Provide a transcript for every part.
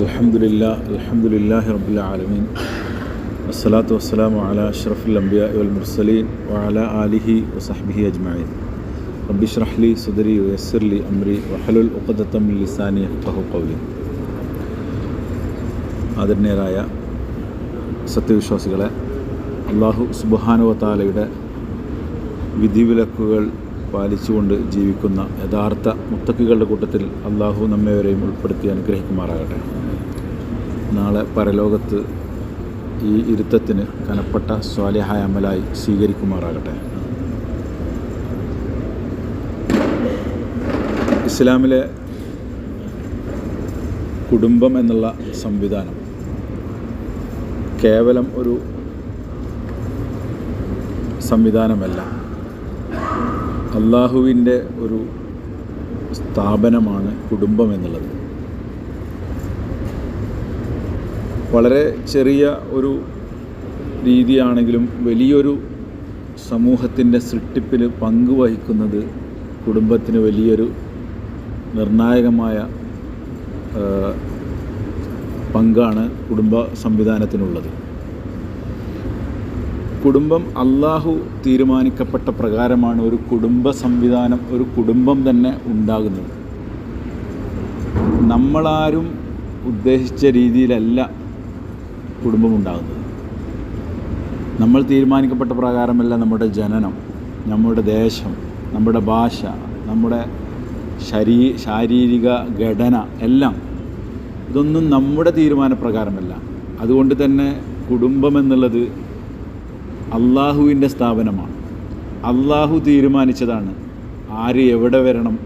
الحمد لله الحمد لله رب العالمين والصلاة والسلام على أشرف الأنبياء والمرسلين وعلى آله وصحبه أجمعين رب اشرح لي صدري ويسر لي أمري وحلل عقدة من لساني يفقه قولي ആദരണീയരായ സത്യവിശ്വാസികളെ അള്ളാഹു സുബാനുവത്താലയുടെ വിധിവിലക്കുകൾ പാലിച്ചുകൊണ്ട് ജീവിക്കുന്ന യഥാർത്ഥ മുത്തക്കികളുടെ കൂട്ടത്തിൽ അള്ളാഹു നമ്മേവരെയും ഉൾപ്പെടുത്തി അനുഗ്രഹിക്കുമാറാകട്ടെ നാളെ പരലോകത്ത് ഈ ഇരുത്തത്തിന് കനപ്പെട്ട സ്വാലിഹായ അമലായി സ്വീകരിക്കുമാറാകട്ടെ. ഇസ്ലാമിലെ കുടുംബം എന്നുള്ള സംവിധാനം കേവലം ഒരു സംവിധാനമല്ല. അള്ളാഹുവിന്റെ ഒരു സ്ഥാപനമാണ് കുടുംബം എന്നുള്ളത്. വളരെ ചെറിയ ഒരു രീതിയാണെങ്കിലും വലിയൊരു സമൂഹത്തിന്റെ സൃഷ്ടിപ്പിൽ പങ്കുവഹിക്കുന്നത് കുടുംബത്തിന് വലിയൊരു നിർണായകമായ പങ്കാണ് കുടുംബ സംവിധാനത്തിനുള്ളത്. കുടുംബം അള്ളാഹു തീരുമാനിക്കപ്പെട്ട പ്രകാരമാണ് ഒരു കുടുംബ സംവിധാനം ഒരു കുടുംബം തന്നെ ഉണ്ടാകുന്നത്. നമ്മളാരും ഉദ്ദേശിച്ച രീതിയിലല്ല കുടുംബം ഉണ്ടാകുന്നത് നമ്മൾ തീരുമാനിക്കപ്പെട്ട പ്രകാരമല്ല നമ്മുടെ ജനനം നമ്മുടെ ദേശം നമ്മുടെ ഭാഷ നമ്മുടെ ശരീ ശാരീരിക ഘടന എല്ലാം. ഇതൊന്നും നമ്മുടെ തീരുമാനപ്രകാരമല്ല. അതുകൊണ്ട് തന്നെ കുടുംബം എന്നുള്ളത് അള്ളാഹുവിന്റെ സ്ഥാപനമാണ്. അള്ളാഹു തീരുമാനിച്ചതാണ് ആര് എവിടെ വരണം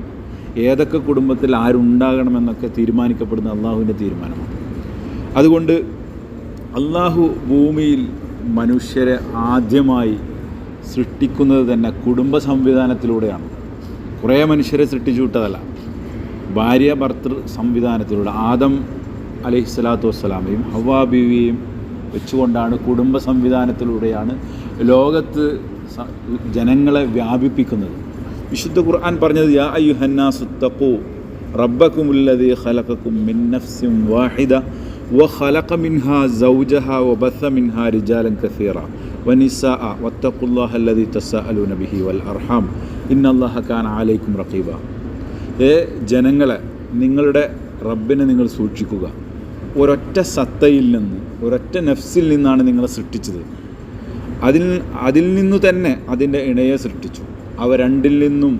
ഏതൊക്കെ കുടുംബത്തിൽ ആരുണ്ടാകണമെന്നൊക്കെ തീരുമാനിക്കപ്പെടുന്ന അള്ളാഹുവിന്റെ തീരുമാനമാണ്. അതുകൊണ്ട് അള്ളാഹു ഭൂമിയിൽ മനുഷ്യരെ ആദ്യമായി സൃഷ്ടിക്കുന്നത് തന്നെ കുടുംബ സംവിധാനത്തിലൂടെയാണ്. കുറേ മനുഷ്യരെ സൃഷ്ടിച്ചു വിട്ടതല്ല. ഭാര്യ ഭർത്തൃ സംവിധാനത്തിലൂടെ. ആദം അലഹി സ്വലാത്തു വസ്സലാമയും ഹവാ ബീവിയെയും വെച്ചുകൊണ്ടാണ് കുടുംബ സംവിധാനത്തിലൂടെയാണ് ലോകത്ത് ജനങ്ങളെ വ്യാപിപ്പിക്കുന്നത്. വിശുദ്ധ ഖുർആൻ പറഞ്ഞത് യാ അയ്യു ഹന്നാസു തപ്പു ഖലഖക്കും മിൻ നഫ്സിൻ വാഹിദ وخلق منها زوجها وبث منها رجالا كثيرا ونساء واتقوا الله الذي تساءلون به والأرحام إن الله كان عليكم رقيبا ഏ ജനങ്ങളെ നിങ്ങളുടെ റബ്ബിനെ നിങ്ങൾ സൂക്ഷിക്കുക ഒരൊറ്റ സത്തയിൽ നിന്ന് ഒരൊറ്റ നഫ്സിൽ നിന്നാണ് നിങ്ങളെ സൃഷ്ടിച്ചത് അതിൽ അതിൽ നിന്നു തന്നെ അതിൻ്റെ ഇണയെ സൃഷ്ടിച്ചു അവ രണ്ടിൽ നിന്നും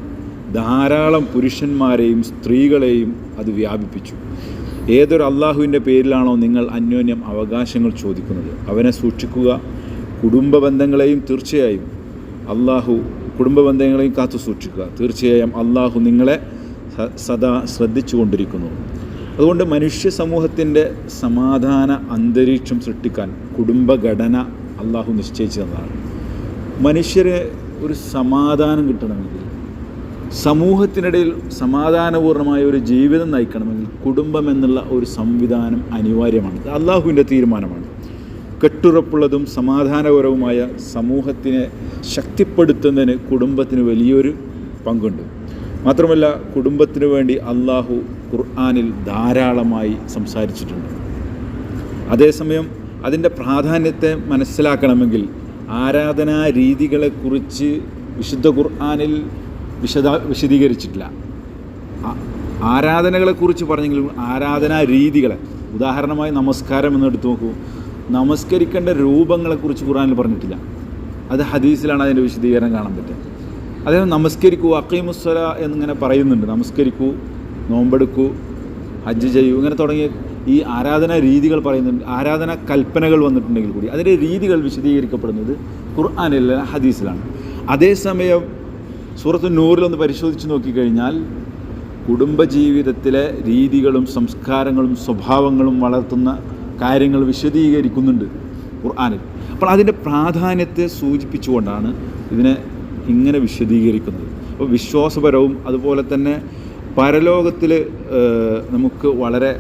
ധാരാളം പുരുഷന്മാരെയും സ്ത്രീകളെയും അത് വ്യാപിപ്പിച്ചു ഏതൊരു അള്ളാഹുവിന്റെ പേരിലാണോ നിങ്ങൾ അന്യോന്യം അവകാശങ്ങൾ ചോദിക്കുന്നത്? അവനെ സൂക്ഷിക്കുക. കുടുംബ ബന്ധങ്ങളെയും തീർച്ചയായും അള്ളാഹു കുടുംബ ബന്ധങ്ങളെയും കാത്തു സൂക്ഷിക്കുക. തീർച്ചയായും അള്ളാഹു നിങ്ങളെ സദാ ശ്രദ്ധിച്ചു കൊണ്ടിരിക്കുന്നു അതുകൊണ്ട് മനുഷ്യ സമൂഹത്തിന്റെ സമാധാന അന്തരീക്ഷം സൃഷ്ടിക്കാൻ കുടുംബഘടന അള്ളാഹു നിശ്ചയിച്ചു തന്നതാണ് മനുഷ്യരെ ഒരു സമാധാനം കിട്ടണമെങ്കിൽ സമൂഹത്തിനിടയിൽ സമാധാനപൂർണമായ ഒരു ജീവിതം നയിക്കണമെങ്കിൽ കുടുംബം എന്നുള്ള ഒരു സംവിധാനം അനിവാര്യമാണ്. അള്ളാഹുവിന്റെ തീരുമാനമാണ്. കെട്ടുറപ്പുള്ളതും സമാധാനപരവുമായ സമൂഹത്തിനെ ശക്തിപ്പെടുത്തുന്നതിന് കുടുംബത്തിന് വലിയൊരു പങ്കുണ്ട്. മാത്രമല്ല കുടുംബത്തിന് വേണ്ടി അള്ളാഹു ഖുർആാനിൽ ധാരാളമായി സംസാരിച്ചിട്ടുണ്ട്. അതേസമയം അതിന്റെ പ്രാധാന്യത്തെ മനസ്സിലാക്കണമെങ്കിൽ ആരാധനാ രീതികളെക്കുറിച്ച് വിശുദ്ധ ഖുർആാനിൽ വിശദ വിശദീകരിച്ചിട്ടില്ല. ആരാധനകളെക്കുറിച്ച് പറഞ്ഞെങ്കിലും ആരാധനാ രീതികളെ. ഉദാഹരണമായി നമസ്കാരം എന്ന് എടുത്തു നോക്കൂ. നമസ്കരിക്കേണ്ട രൂപങ്ങളെക്കുറിച്ച് ഖുർആനിൽ പറഞ്ഞിട്ടില്ല. അത് ഹദീസിലാണ് അതിന്റെ വിശദീകരണം കാണാൻ പറ്റുക. അദ്ദേഹം നമസ്കരിക്കൂ അക്കൈമുസ്വല എന്നിങ്ങനെ പറയുന്നുണ്ട്. നമസ്കരിക്കൂ നോമ്പെടുക്കൂ ഹജ്ജ് ചെയ്യൂ ഇങ്ങനെ തുടങ്ങിയ ഈ ആരാധനാ രീതികൾ പറയുന്നുണ്ട്. ആരാധനാ കൽപ്പനകൾ വന്നിട്ടുണ്ടെങ്കിൽ കൂടി അതിന്റെ രീതികൾ വിശദീകരിക്കപ്പെടുന്നത് ഖുർആാനില്ല ഹദീസിലാണ്. അതേസമയം സൂറത്ത് നൂറിലൊന്ന് പരിശോധിച്ച് നോക്കിക്കഴിഞ്ഞാൽ കുടുംബജീവിതത്തിലെ രീതികളും സംസ്കാരങ്ങളും സ്വഭാവങ്ങളും വളർത്തുന്ന കാര്യങ്ങൾ വിശദീകരിക്കുന്നുണ്ട് ഖുർആാനിൽ. അപ്പോൾ അതിന്റെ പ്രാധാന്യത്തെ സൂചിപ്പിച്ചുകൊണ്ടാണ് ഇതിനെ ഇങ്ങനെ വിശദീകരിക്കുന്നത്. അപ്പോൾ വിശ്വാസപരവും അതുപോലെ തന്നെ പരലോകത്തിൽ നമുക്ക് വളരെ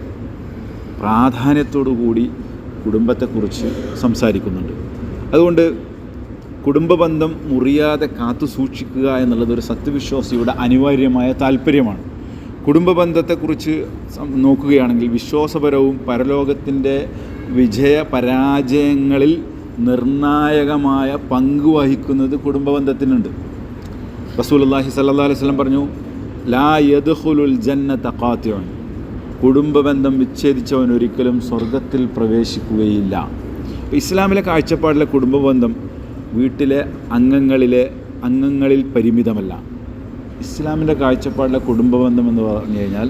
പ്രാധാന്യത്തോടു കൂടി കുടുംബത്തെക്കുറിച്ച് സംസാരിക്കുന്നുണ്ട്. അതുകൊണ്ട് കുടുംബബന്ധം മുറിയാതെ കാത്തു സൂക്ഷിക്കുക എന്നുള്ളത് ഒരു സത്യവിശ്വാസിയുടെ അനിവാര്യമായ താല്പര്യമാണ്. കുടുംബ ബന്ധത്തെക്കുറിച്ച് നോക്കുകയാണെങ്കിൽ വിശ്വാസപരവും പരലോകത്തിന്റെ വിജയ പരാജയങ്ങളിൽ നിർണായകമായ പങ്ക് വഹിക്കുന്നത് കുടുംബ ബന്ധത്തിനുണ്ട് റസൂലുള്ളാഹി സല്ലല്ലാഹു അലൈഹി വസല്ലം പറഞ്ഞു ലാ യദ്ഖുലുൽ ജന്നത ഖാത്തിഉൻ. കുടുംബ ബന്ധം വിച്ഛേദിച്ചവൻ ഒരിക്കലും സ്വർഗത്തിൽ പ്രവേശിക്കുകയില്ല. ഇസ്ലാമിലെ കാഴ്ചപ്പാടിലെ കുടുംബ ബന്ധം വീട്ടിലെ അംഗങ്ങളിലെ അംഗങ്ങളിൽ പരിമിതമല്ല. ഇസ്ലാമിന്റെ കാഴ്ചപ്പാടിലെ കുടുംബ ബന്ധം എന്ന് പറഞ്ഞു കഴിഞ്ഞാൽ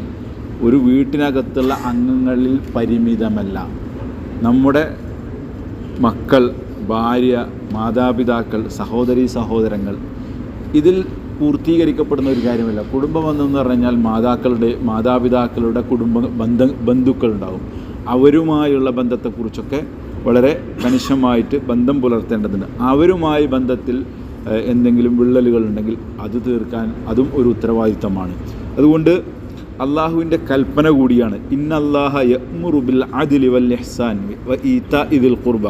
ഒരു വീട്ടിനകത്തുള്ള അംഗങ്ങളിൽ പരിമിതമല്ല. നമ്മുടെ മക്കൾ ഭാര്യ മാതാപിതാക്കൾ സഹോദരി സഹോദരങ്ങൾ ഇതിൽ പൂർത്തീകരിക്കപ്പെടുന്ന ഒരു കാര്യമല്ല. കുടുംബബന്ധം എന്ന് പറഞ്ഞാൽ മാതാക്കളുടെ മാതാപിതാക്കളുടെ കുടുംബ ബന്ധ ബന്ധുക്കളുണ്ടാവും. അവരുമായുള്ള ബന്ധത്തെക്കുറിച്ചൊക്കെ വളരെ കണിശമായിട്ട് ബന്ധം പുലർത്തേണ്ടതുണ്ട്. അവരുമായി ബന്ധത്തിൽ എന്തെങ്കിലും വിള്ളലുകൾ ഉണ്ടെങ്കിൽ അത് തീർക്കാൻ അതും ഒരു ഉത്തരവാദിത്തമാണ് അതുകൊണ്ട് അള്ളാഹുവിന്റെ കൽപ്പന കൂടിയാണ് ഇന്നല്ലാഹ യഅ്മുറു ബിൽ അദ്ലി വൽ ഇഹ്സാൻ ഈത്ത ഇതിൽ കുർബ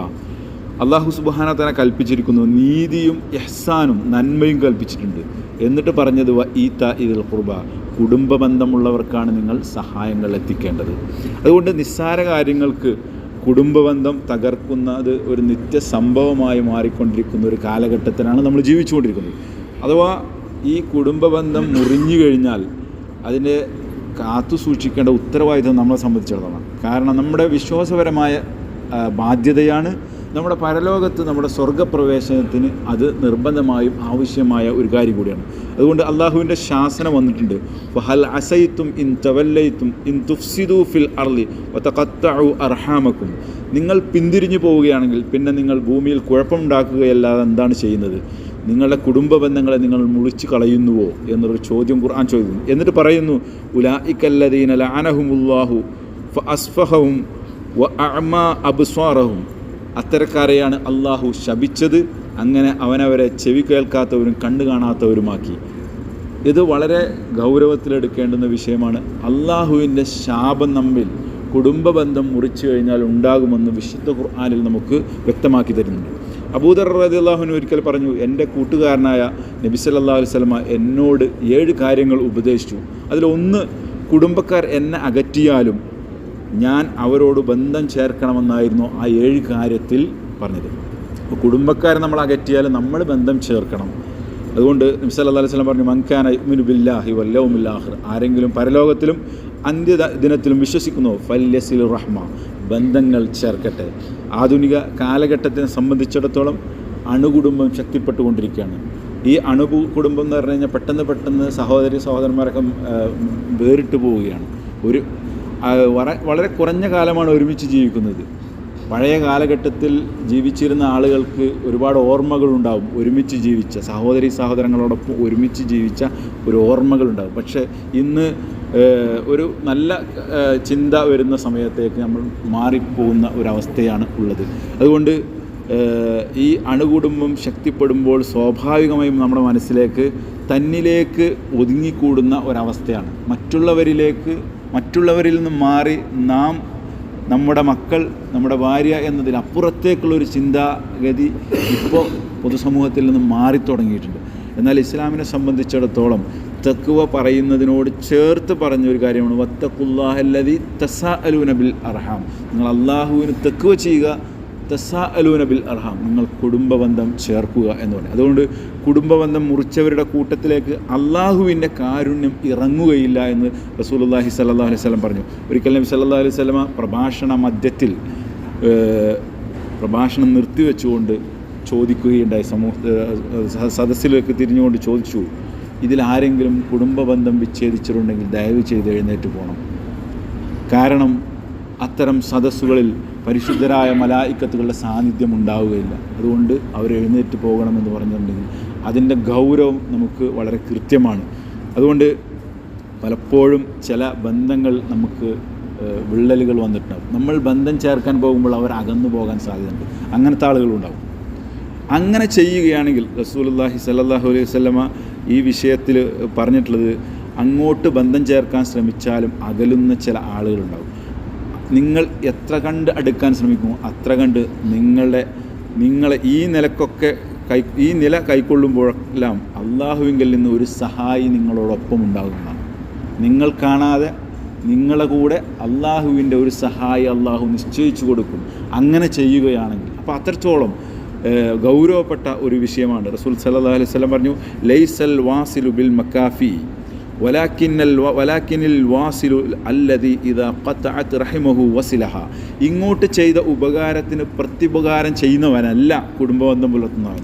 അള്ളാഹു സുബാന തന്നെ കൽപ്പിച്ചിരിക്കുന്നു നീതിയും ഇഹ്സാനും നന്മയും കൽപ്പിച്ചിട്ടുണ്ട്. എന്നിട്ട് പറഞ്ഞത് വ ഈത്ത ഇതിൽ കുർബ കുടുംബ ബന്ധമുള്ളവർക്കാണ് നിങ്ങൾ സഹായങ്ങൾ എത്തിക്കേണ്ടത്. അതുകൊണ്ട് നിസ്സാര കാര്യങ്ങൾക്ക് കുടുംബബന്ധം തകർക്കുന്നത് ഒരു നിത്യ സംഭവമായി മാറിക്കൊണ്ടിരിക്കുന്ന ഒരു കാലഘട്ടത്തിലാണ് നമ്മൾ ജീവിച്ചുകൊണ്ടിരിക്കുന്നത്. അഥവാ ഈ കുടുംബബന്ധം മുറിഞ്ഞു കഴിഞ്ഞാൽ അതിന്റെ കാത്തു സൂക്ഷിക്കേണ്ട ഉത്തരവാദിത്വം നമ്മളെ സംബന്ധിച്ചിടത്തോളം. കാരണം നമ്മുടെ വിശ്വാസപരമായ ബാധ്യതയാണ് നമ്മുടെ പരലോകത്ത് നമ്മുടെ സ്വർഗപ്രവേശനത്തിന് അത് നിർബന്ധമായും ആവശ്യമായ ഒരു കാര്യം കൂടിയാണ്. അതുകൊണ്ട് അള്ളാഹുവിന്റെ ശാസനം വന്നിട്ടുണ്ട്. ഹൽ അസൈത്തും ഇൻ തവല്ലയിത്തും ഇൻ തുഫ്സിദു ഫിൽ അർലി വതഖത്തഉ അർഹാമക്കും നിങ്ങൾ പിന്തിരിഞ്ഞു പോവുകയാണെങ്കിൽ പിന്നെ നിങ്ങൾ ഭൂമിയിൽ കുഴപ്പമുണ്ടാക്കുകയല്ലാതെ എന്താണ് ചെയ്യുന്നത്? നിങ്ങളുടെ കുടുംബ ബന്ധങ്ങളെ നിങ്ങൾ മുളിച്ചു കളയുന്നുവോ എന്നൊരു ചോദ്യം ഖുർആൻ ചോദിക്കുന്നു. എന്നിട്ട് പറയുന്നു ഉലായിക്കല്ലദീന ലഅനഹുമുല്ലാഹു ഫ അസ്ഫഹവും വ അഅമ അബ്സ്വാറഹും. അത്തരക്കാരെയാണ് അള്ളാഹു ശപിച്ചത്. അങ്ങനെ അവനവരെ ചെവി കേൾക്കാത്തവരും കണ്ണു കാണാത്തവരുമാക്കി. ഇത് വളരെ ഗൗരവത്തിലെടുക്കേണ്ടുന്ന വിഷയമാണ്. അള്ളാഹുവിന്റെ ശാപം നമ്മിൽ കുടുംബ ബന്ധം മുറിച്ചു കഴിഞ്ഞാൽ ഉണ്ടാകുമെന്ന് വിശുദ്ധ ഖുർആാനിൽ നമുക്ക് വ്യക്തമാക്കി തരുന്നുണ്ട്. അബൂദർ റതി അള്ളാഹുവിന് ഒരിക്കൽ പറഞ്ഞു എന്റെ കൂട്ടുകാരനായ നബി സല്ലല്ലാഹു അലൈഹി വസല്ലമ എന്നോട് ഏഴ് കാര്യങ്ങൾ ഉപദേശിച്ചു. അതിലൊന്ന് കുടുംബക്കാർ എന്നെ അകറ്റിയാലും ഞാൻ അവരോട് ബന്ധം ചേർക്കണമെന്നായിരുന്നു ആ ഏഴ് കാര്യത്തിൽ പറഞ്ഞത്. അപ്പോൾ കുടുംബക്കാരെ നമ്മൾ അകറ്റിയാൽ നമ്മൾ ബന്ധം ചേർക്കണം. അതുകൊണ്ട് നബ്സ് അല്ലാ സ്വലം പറഞ്ഞു മങ്കാന യുമിനു ബില്ലാഹി വല്ലവുമില്ലാഹിർ ആരെങ്കിലും പരലോകത്തിലും അന്ത്യ ദിനത്തിലും വിശ്വസിക്കുന്നു ഫല്യസിൽ റഹ്മ. ബന്ധങ്ങൾ ചേർക്കട്ടെ. ആധുനിക കാലഘട്ടത്തിനെ സംബന്ധിച്ചിടത്തോളം അണുകുടുംബം ശക്തിപ്പെട്ടുകൊണ്ടിരിക്കുകയാണ്. ഈ അണു കുടുംബം എന്ന് പറഞ്ഞു കഴിഞ്ഞാൽ പെട്ടെന്ന് പെട്ടെന്ന് സഹോദരി സഹോദരന്മാരൊക്കെ വേറിട്ട് പോവുകയാണ്. ഒരു വളരെ കുറഞ്ഞ കാലമാണ് ഒരുമിച്ച് ജീവിക്കുന്നത്. പഴയ കാലഘട്ടത്തിൽ ജീവിച്ചിരുന്ന ആളുകൾക്ക് ഒരുപാട് ഓർമ്മകളുണ്ടാവും ഒരുമിച്ച് ജീവിച്ച സഹോദരി സഹോദരങ്ങളോടൊപ്പം ഒരുമിച്ച് ജീവിച്ച ഒരു ഓർമ്മകളുണ്ടാവും. പക്ഷേ ഇന്ന് ഒരു നല്ല ചിന്ത വരുന്ന സമയത്തേക്ക് നമ്മൾ മാറിപ്പോകുന്ന ഒരവസ്ഥയാണ് ഉള്ളത്. അതുകൊണ്ട് ഈ അണുകുടുംബം ശക്തിപ്പെടുമ്പോൾ സ്വാഭാവികമായും നമ്മുടെ മനസ്സിലേക്ക് തന്നിലേക്ക് ഒതുങ്ങിക്കൂടുന്ന ഒരവസ്ഥയാണ്. മറ്റുള്ളവരിലേക്ക് മറ്റുള്ളവരിൽ നിന്ന് മാറി നാം നമ്മുടെ മക്കൾ നമ്മുടെ ഭാര്യ എന്നതിനപ്പുറത്തേക്കുള്ളൊരു ചിന്താഗതി ഇപ്പോൾ പൊതുസമൂഹത്തിൽ നിന്ന് മാറി തുടങ്ങിയിട്ടുണ്ട്. എന്നാൽ ഇസ്ലാമിനെ സംബന്ധിച്ചിടത്തോളം തക്കുവ പറയുന്നതിനോട് ചേർത്ത് പറഞ്ഞ ഒരു കാര്യമാണ് വത്തക്കുല്ലാഹല്ലതി തസ അലൂന ബിൽ അർഹാം. നിങ്ങൾ അള്ളാഹുവിന് തെക്കുവ ചെയ്യുക തസാ അലൂന ബിൽ അർഹാം. നിങ്ങൾ കുടുംബബന്ധം ചേർക്കുക എന്ന് പറയും അതുകൊണ്ട് കുടുംബബന്ധം മുറിച്ചവരുടെ കൂട്ടത്തിലേക്ക് അള്ളാഹുവിന്റെ കാരുണ്യം ഇറങ്ങുകയില്ല എന്ന് റസൂലുള്ളാഹി സല്ലാ അലൈഹി സ്വലം പറഞ്ഞു. ഒരിക്കൽ നബി സല്ലല്ലാഹു അലൈഹി സ്വലമ പ്രഭാഷണ മധ്യത്തിൽ പ്രഭാഷണം നിർത്തിവെച്ചുകൊണ്ട് ചോദിക്കുകയുണ്ടായി. സമൂഹ സദസ്സിലേക്ക് തിരിഞ്ഞുകൊണ്ട് ചോദിച്ചു ഇതിലാരെങ്കിലും കുടുംബബന്ധം വിച്ഛേദിച്ചിട്ടുണ്ടെങ്കിൽ ദയവ് ചെയ്ത് എഴുന്നേറ്റ് പോകണം കാരണം അത്തരം സദസ്സുകളിൽ പരിശുദ്ധരായ മലായിക്കത്തുകളുടെ സാന്നിധ്യം ഉണ്ടാവുകയില്ല. അതുകൊണ്ട് അവർ എഴുന്നേറ്റ് പോകണമെന്ന് പറഞ്ഞിട്ടുണ്ടെങ്കിൽ അതിന്റെ ഗൗരവം നമുക്ക് വളരെ കൃത്യമാണ്. അതുകൊണ്ട് പലപ്പോഴും ചില ബന്ധങ്ങൾ നമുക്ക് വിള്ളലുകൾ വന്നിട്ടുണ്ടാവും. നമ്മൾ ബന്ധം ചേർക്കാൻ പോകുമ്പോൾ അവർ അകന്നു പോകാൻ സാധ്യതയുണ്ട്. അങ്ങനത്തെ ആളുകളുണ്ടാകും അങ്ങനെ ചെയ്യുകയാണെങ്കിൽ റസൂലുള്ളാഹി സല്ലാഹു അലൈഹി വസല്ലമ ഈ വിഷയത്തിൽ പറഞ്ഞിട്ടുള്ളത് അങ്ങോട്ട് ബന്ധം ചേർക്കാൻ ശ്രമിച്ചാലും അകലുന്ന ചില ആളുകളുണ്ടാവും നിങ്ങൾ എത്ര കണ്ട് അടുക്കാൻ ശ്രമിക്കുമോ അത്ര കണ്ട് നിങ്ങളുടെ നിങ്ങളെ ഈ നിലക്കൊക്കെ കൈ ഈ നില കൈക്കൊള്ളുമ്പോഴെല്ലാം അള്ളാഹുവിങ്കിൽ നിന്ന് ഒരു സഹായി നിങ്ങളോടൊപ്പം ഉണ്ടാകുന്നതാണ്. നിങ്ങൾ കാണാതെ നിങ്ങളെ കൂടെ അള്ളാഹുവിന്റെ ഒരു സഹായി അള്ളാഹു നിശ്ചയിച്ചു കൊടുക്കും. അങ്ങനെ ചെയ്യുകയാണെങ്കിൽ അപ്പോൾ അത്രത്തോളം ഗൗരവപ്പെട്ട ഒരു വിഷയമാണ്. റസൂൽ സല്ലാ അലൈഹി വസല്ലം പറഞ്ഞു ലൈസൽ വാസിലു ബിൽ മക്കാഫി വലാക്കിന്നൽ വലാക്കിനിൽ വാസിലു അല്ലതി ഇതാ ഖത്തഅത്ത് റഹിമഹു വസിലഹ. ഇങ്ങോട്ട് ചെയ്ത ഉപകാരത്തിന് പ്രത്യുപകാരം ചെയ്യുന്നവനല്ല കുടുംബബന്ധം പുലർത്തുന്നവൻ.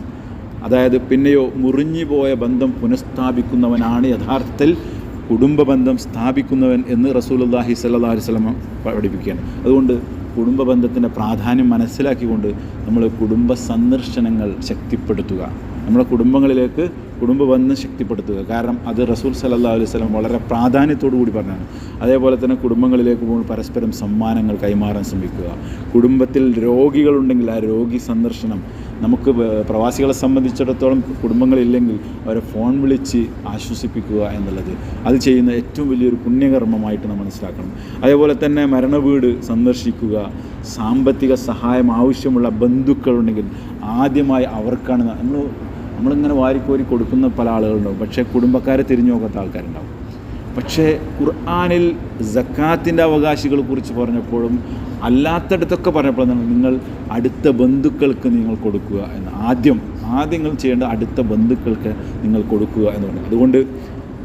അതായത് പിന്നെയോ മുറിഞ്ഞു പോയ ബന്ധം പുനഃസ്ഥാപിക്കുന്നവനാണ് യഥാർത്ഥത്തിൽ കുടുംബ ബന്ധം സ്ഥാപിക്കുന്നവൻ എന്ന് റസൂലുള്ളാഹി സ്വല്ലല്ലാഹി അലൈഹി വസല്ലം പഠിപ്പിക്കുകയാണ്. അതുകൊണ്ട് കുടുംബ ബന്ധത്തിന്റെ പ്രാധാന്യം മനസ്സിലാക്കിക്കൊണ്ട് നമ്മൾ കുടുംബ സന്ദർശനങ്ങൾ ശക്തിപ്പെടുത്തുക. നമ്മുടെ കുടുംബങ്ങളിലേക്ക് കുടുംബ ബന്ധം ശക്തിപ്പെടുത്തുക. കാരണം അത് റസൂൽ സല്ലല്ലാഹു അലൈഹി സ്വലം വളരെ പ്രാധാന്യത്തോടു കൂടി പറഞ്ഞാണ്. അതേപോലെ തന്നെ കുടുംബങ്ങളിലേക്ക് പോകുമ്പോൾ പരസ്പരം സമ്മാനങ്ങൾ കൈമാറാൻ ശ്രമിക്കുക. കുടുംബത്തിൽ രോഗികളുണ്ടെങ്കിൽ ആ രോഗി സന്ദർശനം നമുക്ക് പ്രവാസികളെ സംബന്ധിച്ചിടത്തോളം കുടുംബങ്ങളില്ലെങ്കിൽ അവരെ ഫോൺ വിളിച്ച് ആശ്വസിപ്പിക്കുക എന്നുള്ളത്. അത് ചെയ്യുന്ന ഏറ്റവും വലിയൊരു പുണ്യകർമ്മമായിട്ട് നമ്മൾ മനസ്സിലാക്കണം. അതേപോലെ തന്നെ മരണവീട് സന്ദർശിക്കുക. സാമ്പത്തിക സഹായം ആവശ്യമുള്ള ബന്ധുക്കളുണ്ടെങ്കിൽ ആദ്യമായി അവർക്കാണ് നമ്മൾ നമ്മളിങ്ങനെ വാരിക്കോരി കൊടുക്കുന്ന പല ആളുകളുണ്ടാവും. പക്ഷേ കുടുംബക്കാരെ തിരിഞ്ഞു നോക്കാത്ത ആൾക്കാരുണ്ടാവും. പക്ഷേ ഖുർആാനിൽ ജക്കാത്തിന്റെ അവകാശികളെ കുറിച്ച് പറഞ്ഞപ്പോഴും അല്ലാത്തടത്തൊക്കെ പറഞ്ഞപ്പോഴും നിങ്ങൾ അടുത്ത ബന്ധുക്കൾക്ക് നിങ്ങൾ കൊടുക്കുക എന്ന്. ആദ്യം ആദ്യം നിങ്ങൾ ചെയ്യേണ്ട അടുത്ത ബന്ധുക്കൾക്ക് നിങ്ങൾ കൊടുക്കുക എന്ന് പറഞ്ഞു. അതുകൊണ്ട്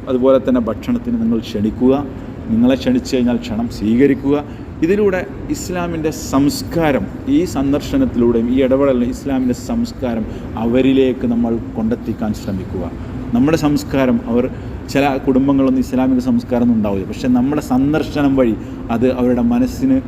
അതുപോലെ തന്നെ ഭക്ഷണത്തിന് നിങ്ങൾ ക്ഷണിക്കുക. നിങ്ങളെ ക്ഷണിച്ചു കഴിഞ്ഞാൽ ക്ഷണം സ്വീകരിക്കുക. ഇതിലൂടെ ഇസ്ലാമിന്റെ സംസ്കാരം ഈ സന്ദർശനത്തിലൂടെയും ഈ ഇടപെടലിലും ഇസ്ലാമിന്റെ സംസ്കാരം അവരിലേക്ക് നമ്മൾ കൊണ്ടെത്തിക്കാൻ ശ്രമിക്കുക. നമ്മുടെ സംസ്കാരം അവർ ചില കുടുംബങ്ങളൊന്നും ഇസ്ലാമിക സംസ്കാരം ഒന്നും ഉണ്ടാവില്ല. പക്ഷേ നമ്മുടെ സന്ദർശനം വഴി അത് അവരുടെ മനസ്സിന്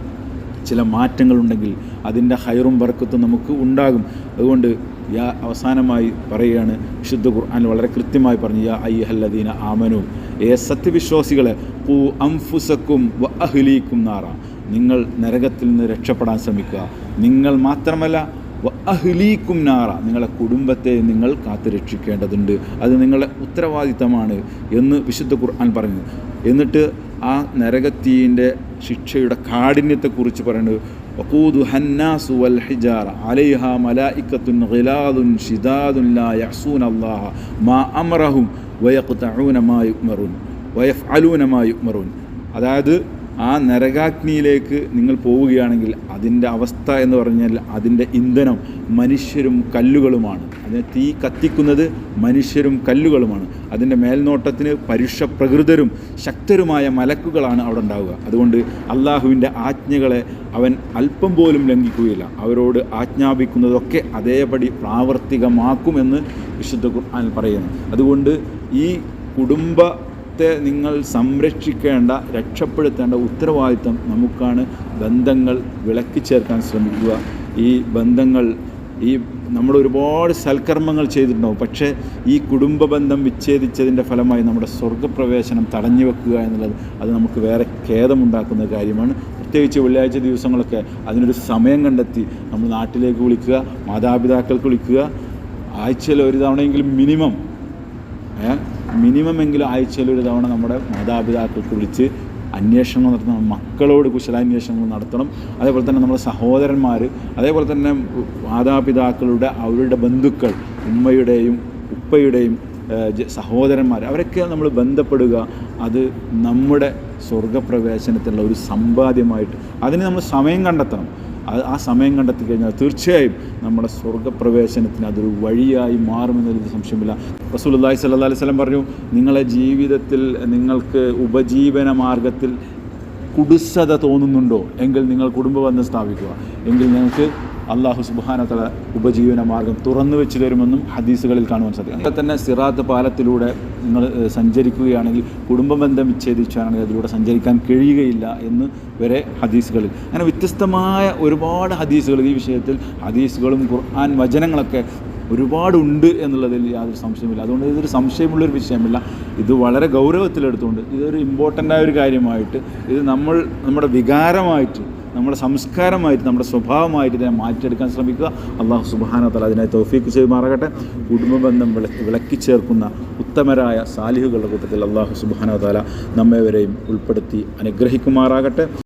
ചില മാറ്റങ്ങളുണ്ടെങ്കിൽ അതിന്റെ ഹൈറും വർക്കത്തും നമുക്ക് ഉണ്ടാകും. അതുകൊണ്ട് യാ അവസാനമായി പറയുകയാണ് വിശുദ്ധ ഖുർആൻ വളരെ കൃത്യമായി പറഞ്ഞു യാ ഐ ഹല്ലദീന ആമനു. ഏ സത്യവിശ്വാസികളെ പൂ അംഫുസക്കും അഹ്ലീക്കും നാറ. നിങ്ങൾ നരകത്തിൽ നിന്ന് രക്ഷപ്പെടാൻ ശ്രമിക്കുക. നിങ്ങൾ മാത്രമല്ല അഹ്ലീക്കും നാറ. നിങ്ങളെ കുടുംബത്തെ നിങ്ങൾ കാത്തു രക്ഷിക്കേണ്ടതുണ്ട്. അത് നിങ്ങളുടെ ഉത്തരവാദിത്തമാണ് എന്ന് വിശുദ്ധ ഖുർആൻ പറഞ്ഞു എന്നിട്ട് ആ നരകത്തീന്റെ ശിക്ഷയുടെ കാഠിന്യത്തെക്കുറിച്ച് പറയുന്നത് വഖൂദു ഹന്നാസു വൽ ഹിജാർ അലൈഹ മലായിക്കത്തുൻ ഗിലാദുൻ ഷിദാദുൻ ലാ യഹ്സൂൻ അല്ലാഹ. മാ അമറഹും വയഖ്തഊന മാ യുഅ്മറൂൻ. വയഫ്അലൂന മാ യുഅ്മറൂൻ. അതായത് ആ നരകാഗ്നിയിലേക്ക് നിങ്ങൾ പോവുകയാണെങ്കിൽ അതിന്റെ അവസ്ഥ എന്ന് പറഞ്ഞാൽ അതിന്റെ ഇന്ധനം മനുഷ്യരും കല്ലുകളുമാണ്. അതിനെ തീ കത്തിക്കുന്നത് മനുഷ്യരും കല്ലുകളുമാണ്. അതിന്റെ മേൽനോട്ടത്തിന് പരുഷ പ്രകൃതരും ശക്തരുമായ മലക്കുകളാണ് അവിടെ ഉണ്ടാവുക. അതുകൊണ്ട് അള്ളാഹുവിന്റെ ആജ്ഞകളെ അവൻ അല്പം പോലും ലംഘിക്കുകയില്ല. അവരോട് ആജ്ഞാപിക്കുന്നതൊക്കെ അതേപടി പ്രാവർത്തികമാക്കുമെന്ന് വിശുദ്ധ ഖുർആൻ പറയുന്നു. അതുകൊണ്ട് ഈ കുടുംബത്തെ നിങ്ങൾ സംരക്ഷിക്കേണ്ട രക്ഷപ്പെടുത്തേണ്ട ഉത്തരവാദിത്തം നമുക്കാണ് ബന്ധങ്ങൾ വിളക്കി ചേർക്കാൻ ശ്രമിക്കുക. ഈ ബന്ധങ്ങൾ ഈ നമ്മൾ ഒരുപാട് സൽക്കർമ്മങ്ങൾ ചെയ്തിട്ടുണ്ടാവും. പക്ഷേ ഈ കുടുംബ ബന്ധം വിച്ഛേദിച്ചതിന്റെ ഫലമായി നമ്മുടെ സ്വർഗപ്രവേശനം തടഞ്ഞു വെക്കുക എന്നുള്ളത് അത് നമുക്ക് വേറെ ഖേദമുണ്ടാക്കുന്ന കാര്യമാണ്. പ്രത്യേകിച്ച് വെള്ളിയാഴ്ച ദിവസങ്ങളൊക്കെ അതിനൊരു സമയം കണ്ടെത്തി നമ്മൾ നാട്ടിലേക്ക് വിളിക്കുക മാതാപിതാക്കൾക്ക് വിളിക്കുക. ആഴ്ചയിൽ ഒരു തവണയെങ്കിലും മിനിമം ഏ? മിനിമം എങ്കിലും ആഴ്ചയിൽ ഒരു തവണ നമ്മുടെ മാതാപിതാക്കൾക്ക് വിളിച്ച് അന്വേഷണം നടത്തണം മക്കളോട് കുശലാന്വേഷണങ്ങൾ നടത്തണം. അതേപോലെ തന്നെ നമ്മുടെ സഹോദരന്മാർ അതേപോലെ തന്നെ മാതാപിതാക്കളുടെ അവരുടെ ബന്ധുക്കൾ ഉമ്മയുടെയും ഉപ്പയുടെയും സഹോദരന്മാർ അവരൊക്കെ നമ്മൾ ബന്ധപ്പെടുക. അത് നമ്മുടെ സ്വർഗപ്രവേശനത്തിനുള്ള ഒരു സമ്പാദ്യമായിട്ട് അതിന് നമ്മൾ സമയം കണ്ടെത്തണം. ആ സമയം കണ്ടെത്തി കഴിഞ്ഞാൽ തീർച്ചയായും നമ്മുടെ സ്വർഗപ്രവേശനത്തിന് അതൊരു വഴിയായി മാറുമെന്നൊരു സംശയമില്ല. റസൂലുള്ളാഹി സ്വല്ലല്ലാഹി അലൈഹി വസല്ലം പറഞ്ഞു നിങ്ങളെ ജീവിതത്തിൽ നിങ്ങൾക്ക് ഉപജീവന മാർഗത്തിൽ കുടുസത തോന്നുന്നുണ്ടോ? എങ്കിൽ നിങ്ങൾ കുടുംബബന്ധം സ്ഥാപിക്കുക. എങ്കിൽ നിങ്ങൾക്ക് അള്ളാഹു സുബാനത്തല ഉപജീവന മാർഗം തുറന്നു വെച്ച് തരുമെന്നും ഹദീസുകളിൽ കാണുവാൻ സാധിക്കും അപ്പം തന്നെ സിറാത്ത് പാലത്തിലൂടെ നിങ്ങൾ സഞ്ചരിക്കുകയാണെങ്കിൽ സഞ്ചരിക്കുകയാണെങ്കിൽ കുടുംബബന്ധം വിച്ഛേദിച്ചാണെങ്കിൽ അതിലൂടെ സഞ്ചരിക്കാൻ കഴിയുകയില്ല എന്ന് വരെ ഹദീസുകളിൽ. അങ്ങനെ വ്യത്യസ്തമായ ഒരുപാട് ഹദീസുകൾ ഈ വിഷയത്തിൽ ഹദീസുകളും ഖുർആൻ വചനങ്ങളൊക്കെ ഒരുപാടുണ്ട് എന്നുള്ളതിൽ യാതൊരു സംശയമില്ല അതുകൊണ്ട് ഇതൊരു സംശയമുള്ളൊരു വിഷയമില്ല. ഇത് വളരെ ഗൗരവത്തിലെടുത്തുകൊണ്ട് ഇതൊരു ഇമ്പോർട്ടന്റ് ആയ ഒരു കാര്യമായിട്ട് ഇത് നമ്മൾ നമ്മുടെ വികാരമായിട്ട് നമ്മുടെ സംസ്കാരമായിട്ട് നമ്മുടെ സ്വഭാവമായിട്ട് ഇതിനെ മാറ്റിയെടുക്കാൻ ശ്രമിക്കുക. അള്ളാഹു സുബാന തല അതിനെ തൗഫീക്ക് ചെയ്യുമാറാകട്ടെ കുടുംബബന്ധം വിളക്കി വിളക്കി ചേർക്കുന്ന ഉത്തമരായ സാലിഹുകളുടെ കൂട്ടത്തിൽ അള്ളാഹു സുബാന തല നമ്മെവരെയും ഉൾപ്പെടുത്തി അനുഗ്രഹിക്കുമാറാകട്ടെ.